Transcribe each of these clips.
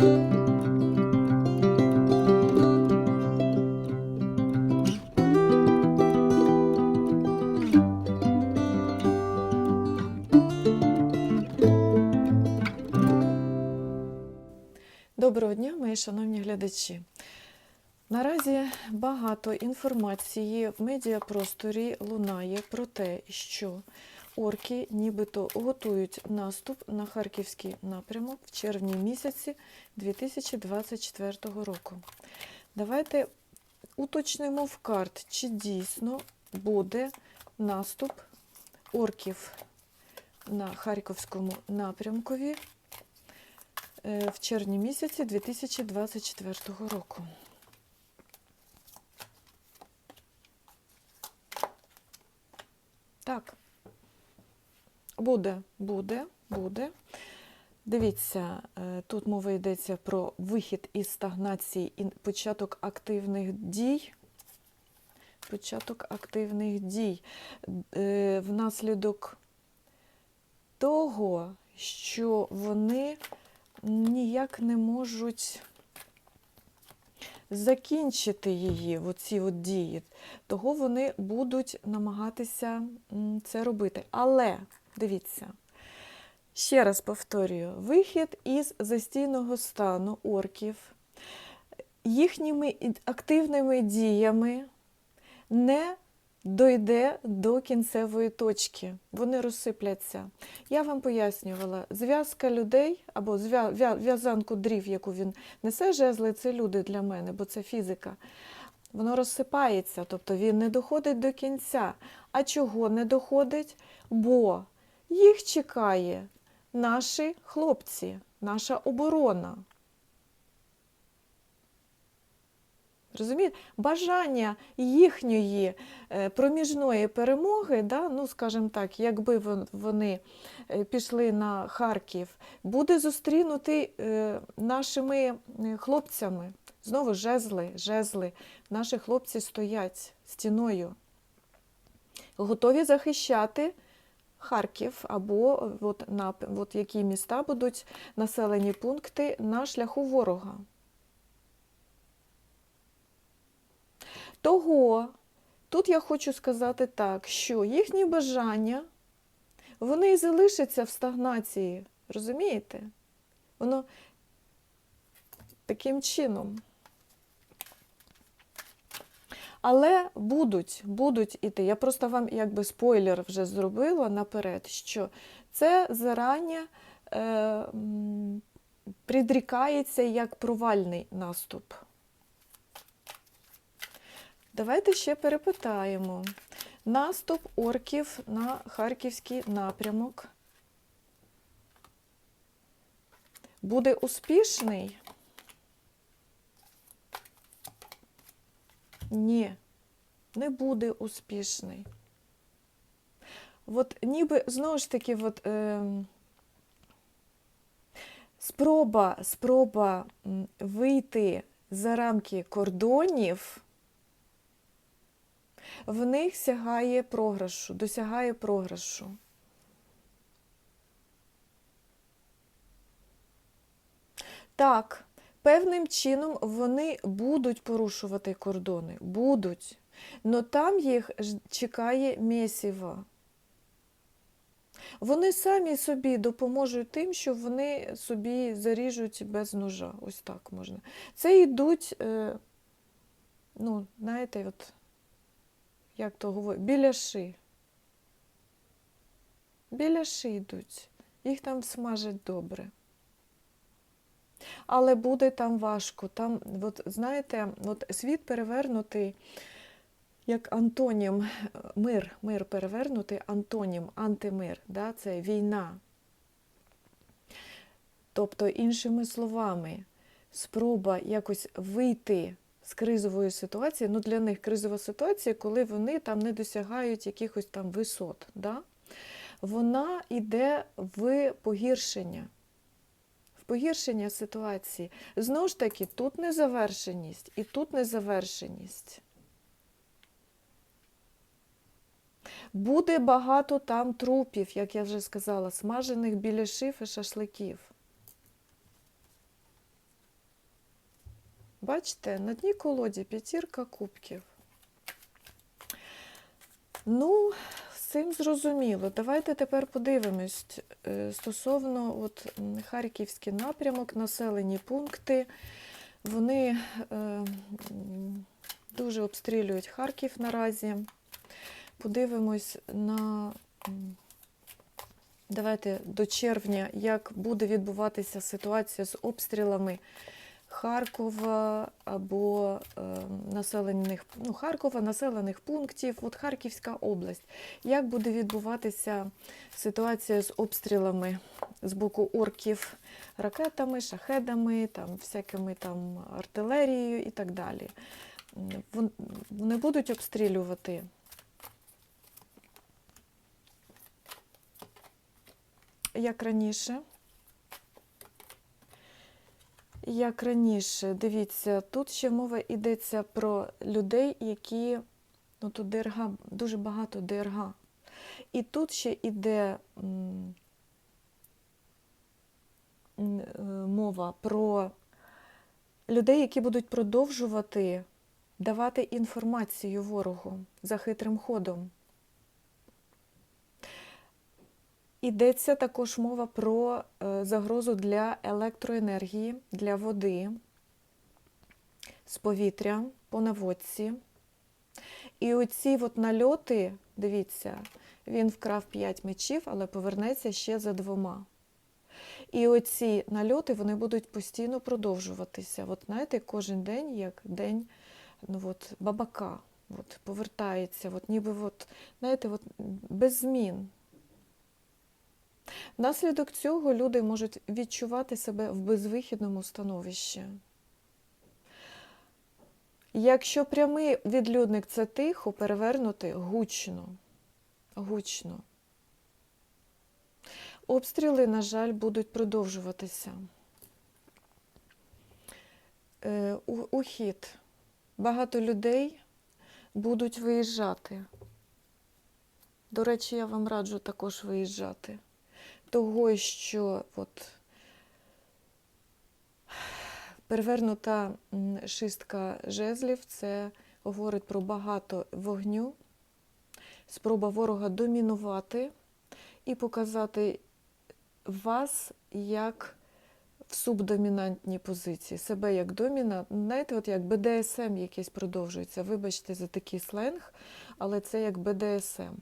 Доброго дня, мої шановні глядачі. Наразі багато інформації в медіапросторі лунає про те, що орки нібито готують наступ на харківський напрямок в червні місяці 2024 року. Давайте уточнимо в карт, чи дійсно буде наступ орків на Харківському напрямкові е, в червні місяці 2024 року. Так, буде, буде, буде. Дивіться, е, тут мова йдеться про вихід із стагнації і початок активних дій. Початок активних дій Е, внаслідок того, що вони ніяк не можуть закінчити її, оці от дії. Того вони будуть намагатися це робити. Але дивіться, ще раз повторюю: вихід із застійного стану орків їхніми активними діями не дойде до кінцевої точки. Вони розсипляться. Я вам пояснювала, зв'язка людей або в'язанку дрів, яку він несе жезли, це люди для мене, бо це фізика. Воно розсипається, тобто він не доходить до кінця. А чого не доходить? Бо їх чекає наші хлопці, наша оборона. Розумієте? Бажання їхньої е, проміжної перемоги, да, ну, скажімо так, якби вони е, пішли на Харків, буде зустрінутий е, нашими хлопцями. Знову жезли, жезли. Наші хлопці стоять стіною, готові захищати Харків або е, от, на, от які міста будуть населені пункти на шляху ворога. Того тут я хочу сказати так, що їхні бажання, вони і залишаться в стагнації, розумієте? Воно таким чином. Але будуть, будуть іти. Я просто вам якби спойлер вже зробила наперед, що це зарані е, м, предрікається як провальний наступ. Давайте ще перепитаємо. Наступ орків на харківський напрямок буде успішний? Ні, не буде успішний. От ніби знову ж таки, от, е, спроба, спроба вийти за рамки кордонів в них сягає програшу, досягає програшу. Так, певним чином вони будуть порушувати кордони, будуть. Но там їх чекає місіво. Вони самі собі допоможуть тим, що вони собі заріжуть без ножа. Ось так можна. Це йдуть, е, ну, знаєте, от як то говорять, біляши. Біляши йдуть, їх там смажать добре. Але буде там важко. Там, от, знаєте, от світ перевернутий як антонім, мир, мир перевернутий антонім, антимир, да? це війна. Тобто, іншими словами, спроба якось вийти з кризової ситуації, ну для них кризова ситуація, коли вони там не досягають якихось там висот, да? вона йде в погіршення. Погіршення ситуації. Знову ж таки, тут незавершеність і тут незавершеність. Буде багато там трупів, як я вже сказала, смажених біляшів і шашликів. Бачите, на дні колоді п'ятірка кубків. Ну, цим зрозуміло. Давайте тепер подивимось е, стосовно от, Харківський напрямок, населені пункти. Вони е, дуже обстрілюють Харків наразі. Подивимось на. Давайте до червня, як буде відбуватися ситуація з обстрілами Харкова або е, населених ну, Харкова, населених пунктів, от Харківська область. Як буде відбуватися ситуація з обстрілами з боку орків ракетами, шахедами, там, всякими там артилерією і так далі? Вони будуть обстрілювати як раніше. Як раніше, дивіться, тут ще мова йдеться про людей, які ну тут ДРГ, дуже багато ДРГ. І тут ще йде е, мова про людей, які будуть продовжувати давати інформацію ворогу за хитрим ходом. Йдеться також мова про е, загрозу для електроенергії, для води, з повітря, по наводці. І оці от нальоти, дивіться, він вкрав 5 мечів, але повернеться ще за двома. І оці нальоти вони будуть постійно продовжуватися. От знаєте, кожен день, як день ну, от, бабака, от, повертається, от, ніби от, знаєте, от, без змін. Внаслідок цього люди можуть відчувати себе в безвихідному становищі. Якщо прямий відлюдник це тихо, перевернути гучно. Гучно. Обстріли, на жаль, будуть продовжуватися. Е, Ухід. Багато людей будуть виїжджати. До речі, я вам раджу також виїжджати того, що от перевернута м, шістка жезлів це говорить про багато вогню, спроба ворога домінувати і показати вас як в субдомінантній позиції, себе як домінант. Знаєте, от як БДСМ якийсь продовжується. Вибачте за такий сленг, але це як БДСМ.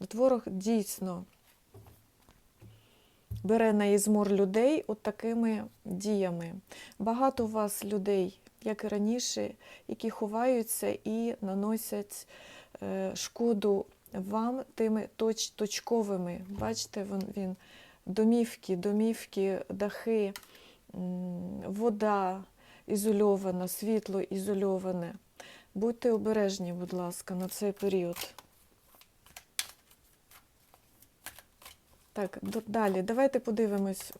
От ворог дійсно бере на ізмор людей от такими діями. Багато у вас людей, як і раніше, які ховаються і наносять е, шкоду вам тими точ, точковими. Бачите, він, він домівки, домівки, дахи, вода ізольована, світло ізольоване. Будьте обережні, будь ласка, на цей період. Так, далі. Давайте подивимось.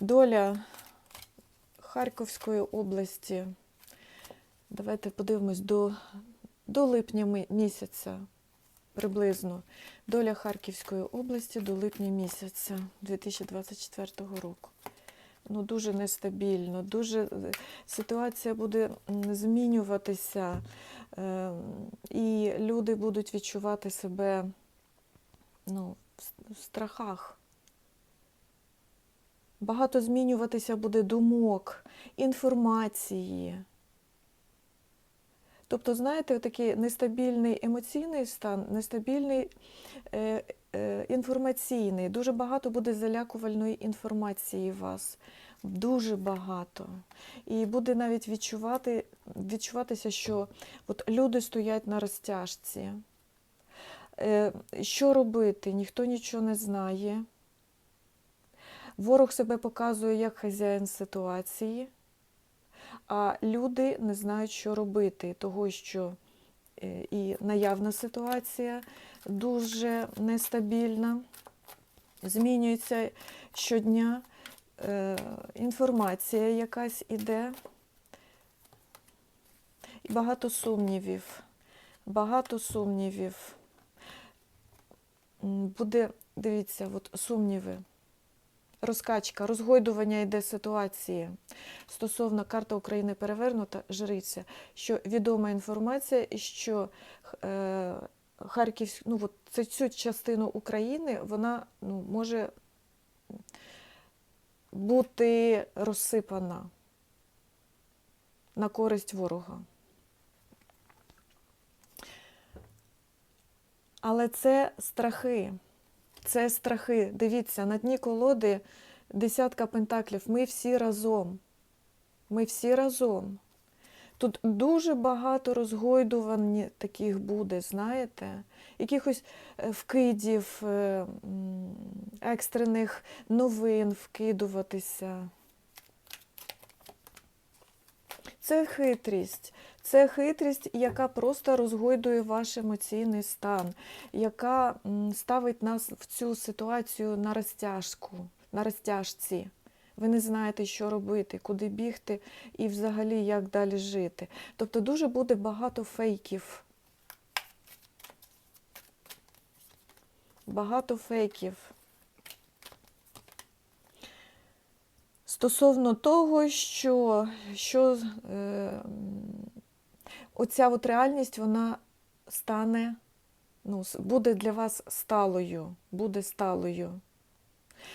Доля Харківської області. Давайте подивимось до, до липня місяця приблизно. Доля Харківської області до липня місяця 2024 року. Ну, дуже нестабільно, дуже е, ситуація буде змінюватися, е, і люди будуть відчувати себе ну, в страхах. Багато змінюватися буде думок, інформації. Тобто, знаєте, такий нестабільний емоційний стан, нестабільний е, е, інформаційний. Дуже багато буде залякувальної інформації вас. Дуже багато. І буде навіть відчувати, відчуватися, що от люди стоять на розтяжці. Е, Що робити? Ніхто нічого не знає. Ворог себе показує як хазяїн ситуації, а люди не знають, що робити, того, що е, і наявна ситуація дуже нестабільна, змінюється щодня, е, інформація якась іде, і багато сумнівів, багато сумнівів. Буде, дивіться, от сумніви. розкачка, розгойдування йде ситуації стосовно карта України перевернута, жриця, що відома інформація, що е, Харків, ну, от це цю частину України вона ну, може бути розсипана на користь ворога. Але це страхи. Це страхи. Дивіться, на дні колоди десятка пентаклів. Ми всі разом. Ми всі разом. Тут дуже багато розгойдувань таких буде, знаєте, якихось е, вкидів, е, екстрених новин вкидуватися. Це хитрість. Це хитрість, яка просто розгойдує ваш емоційний стан, яка ставить нас в цю ситуацію на розтяжку, на розтяжці. Ви не знаєте, що робити, куди бігти і взагалі як далі жити. Тобто дуже буде багато фейків. Багато фейків. Стосовно того, що, що е, оця от реальність вона стане, ну, буде для вас сталою, буде сталою.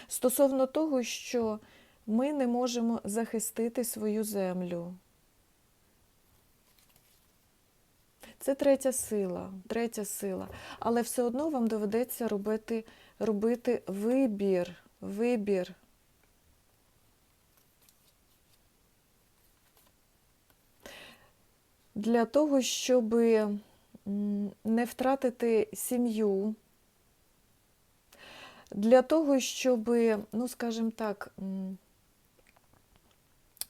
Стосовно того, що ми не можемо захистити свою землю. Це третя сила, третя сила. Але все одно вам доведеться робити, робити вибір, вибір. Для того, щоб не втратити сім'ю, для того, щоб, ну, скажімо так,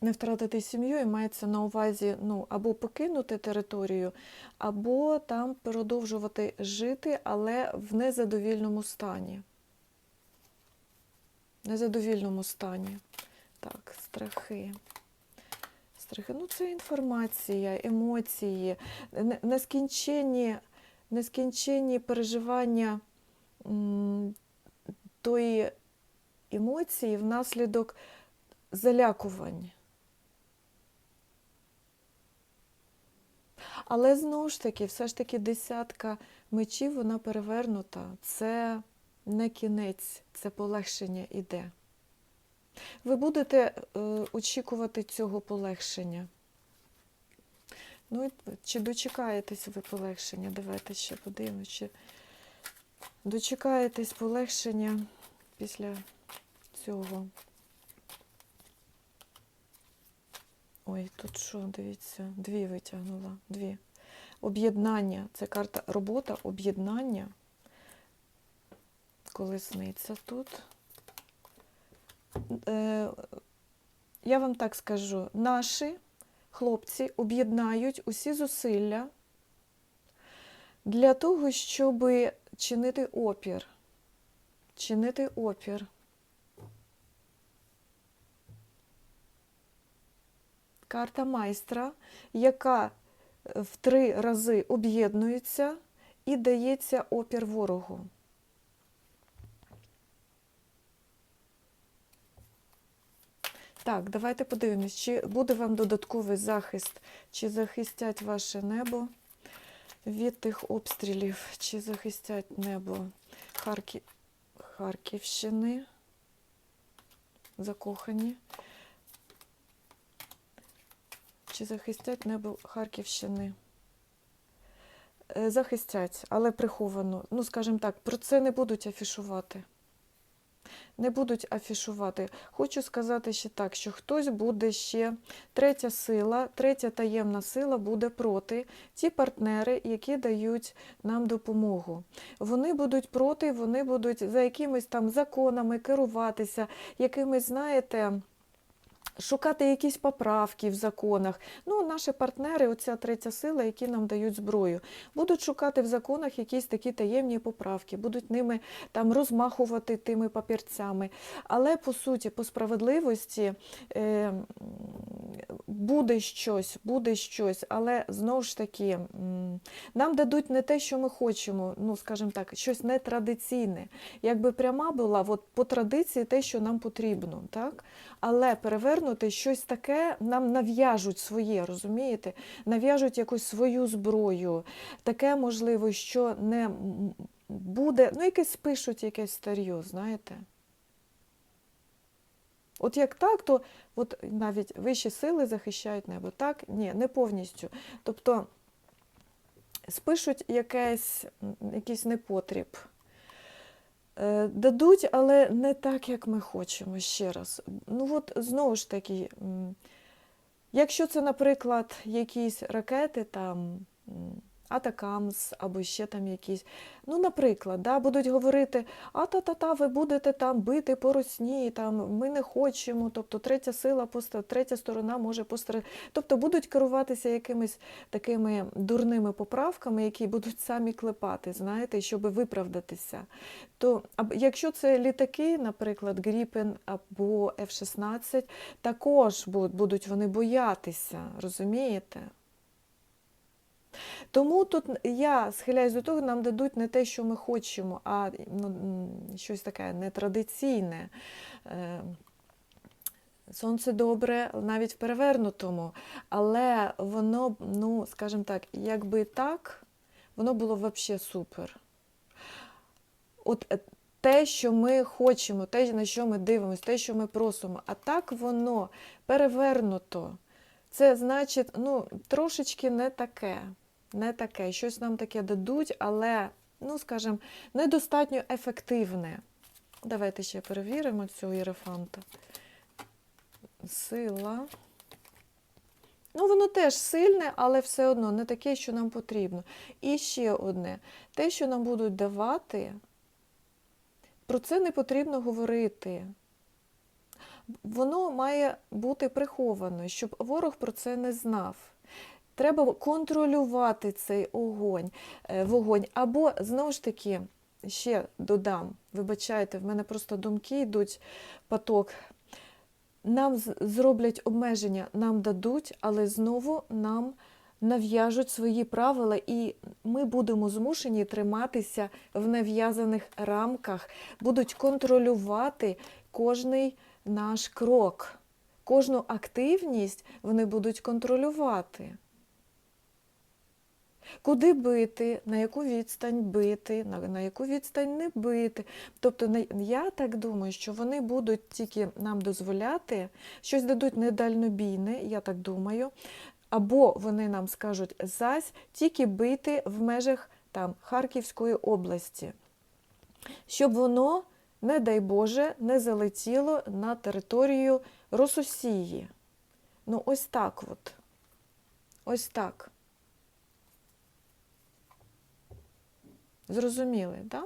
не втратити сім'ю і мається на увазі ну, або покинути територію, або там продовжувати жити, але в незадовільному стані. Незадовільному стані. Так, страхи. Страхи. Ну, це інформація, емоції, нескінченні, нескінченні переживання тої емоції внаслідок залякувань. Але знову ж таки, все ж таки десятка мечів, вона перевернута. Це не кінець, це полегшення іде. Ви будете е, очікувати цього полегшення. Ну, чи дочекаєтесь ви полегшення? Давайте ще подивимося. Чи дочекаєтесь полегшення після цього. Ой, тут що, дивіться, дві витягнула, дві. Об'єднання. Це карта робота, об'єднання. Колесниця тут. Е, я вам так скажу, наші хлопці об'єднають усі зусилля для того, щоб чинити опір. Чинити опір. Карта майстра, яка е, в три рази об'єднується і дається опір ворогу. Так, давайте подивимось, чи буде вам додатковий захист, чи захистять ваше небо від тих обстрілів, чи захистять небо Харків... Харківщини, закохані. Чи захистять небо Харківщини? Е, Захистять, але приховано. Ну, скажімо так, про це не будуть афішувати. Не будуть афішувати. Хочу сказати ще так, що хтось буде ще третя сила, третя таємна сила буде проти ті партнери, які дають нам допомогу. Вони будуть проти, вони будуть за якимись там законами керуватися, якимись, знаєте. Шукати якісь поправки в законах. Ну, наші партнери, оця третя сила, які нам дають зброю, будуть шукати в законах якісь такі таємні поправки, будуть ними там розмахувати тими папірцями. Але по суті, по справедливості е, буде щось, буде щось, але знову ж таки, нам дадуть не те, що ми хочемо, ну, скажімо так, щось нетрадиційне. Якби пряма була от, по традиції те, що нам потрібно, так? але перевернути щось таке нам нав'яжуть своє, розумієте? Нав'яжуть якусь свою зброю, таке можливо, що не буде, ну, якесь пишуть якесь старьо, знаєте. От як так, то от навіть вищі сили захищають небо. Так? Ні, не повністю. Тобто спишуть якесь, якийсь непотріб. Е, Дадуть, але не так, як ми хочемо ще раз. Ну от знову ж таки, якщо це, наприклад, якісь ракети там. Атакамс або ще там якісь. Ну, наприклад, да, будуть говорити, а та-та-та, ви будете там бити по Росні, там, ми не хочемо, тобто третя сила, третя сторона може пострадати. Тобто будуть керуватися якимись такими дурними поправками, які будуть самі клепати, знаєте, щоб виправдатися. То якщо це літаки, наприклад, Гріпен або F-16, також бу- будуть вони боятися, розумієте? Тому тут я схиляюсь до того, нам дадуть не те, що ми хочемо, а ну, щось таке нетрадиційне. Е, Сонце добре навіть в перевернутому, але воно, ну, скажімо так, якби так, воно було взагалі супер. От е, те, що ми хочемо, те, на що ми дивимося, те, що ми просимо, а так воно перевернуто. Це значить, ну, трошечки не таке не таке, щось нам таке дадуть, але, ну, скажімо, недостатньо ефективне. Давайте ще перевіримо цього єрефанта. Сила. Ну, воно теж сильне, але все одно не таке, що нам потрібно. І ще одне: те, що нам будуть давати, про це не потрібно говорити. Воно має бути приховано, щоб ворог про це не знав. Треба контролювати цей огонь, е, вогонь. Або, знову ж таки, ще додам, вибачайте, в мене просто думки йдуть поток. Нам зроблять обмеження, нам дадуть, але знову нам нав'яжуть свої правила, і ми будемо змушені триматися в нав'язаних рамках, будуть контролювати кожний наш крок. Кожну активність вони будуть контролювати. Куди бити, на яку відстань бити, на, на яку відстань не бити. Тобто на- я так думаю, що вони будуть тільки нам дозволяти, щось дадуть недальнобійне, я так думаю, або вони нам скажуть зась тільки бити в межах там, Харківської області, щоб воно, не дай Боже, не залетіло на територію Рососії. Ну, ось так от. Ось так. Зрозуміли, так? Да?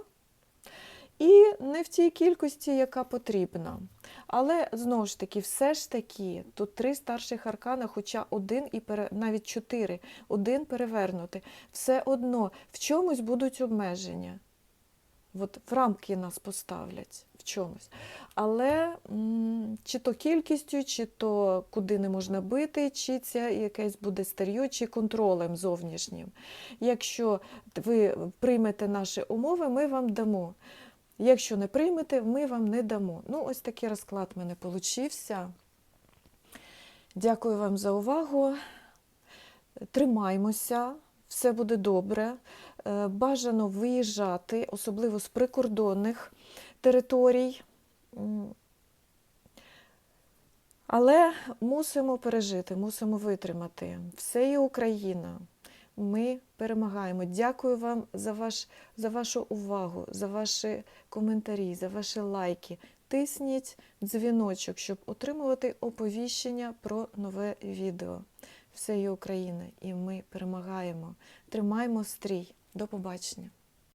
І не в тій кількості, яка потрібна. Але знову ж таки, все ж таки, тут три старших аркана, хоча один і пере... навіть чотири, один перевернути. Все одно в чомусь будуть обмеження. От в рамки нас поставлять в чомусь. Але чи то кількістю, чи то куди не можна бити, чи це якесь буде старьо, чи контролем зовнішнім. Якщо ви приймете наші умови, ми вам дамо. Якщо не приймете, ми вам не дамо. Ну, ось такий розклад в мене получився. Дякую вам за увагу. Тримаймося, все буде добре. Е, Бажано виїжджати, особливо з прикордонних територій. Але мусимо пережити, мусимо витримати. Все є Україна. Ми перемагаємо. Дякую вам за, ваш, за вашу увагу, за ваші коментарі, за ваші лайки. Тисніть дзвіночок, щоб отримувати оповіщення про нове відео. Все є Україна, і ми перемагаємо. Тримаймо стрій. До побачення.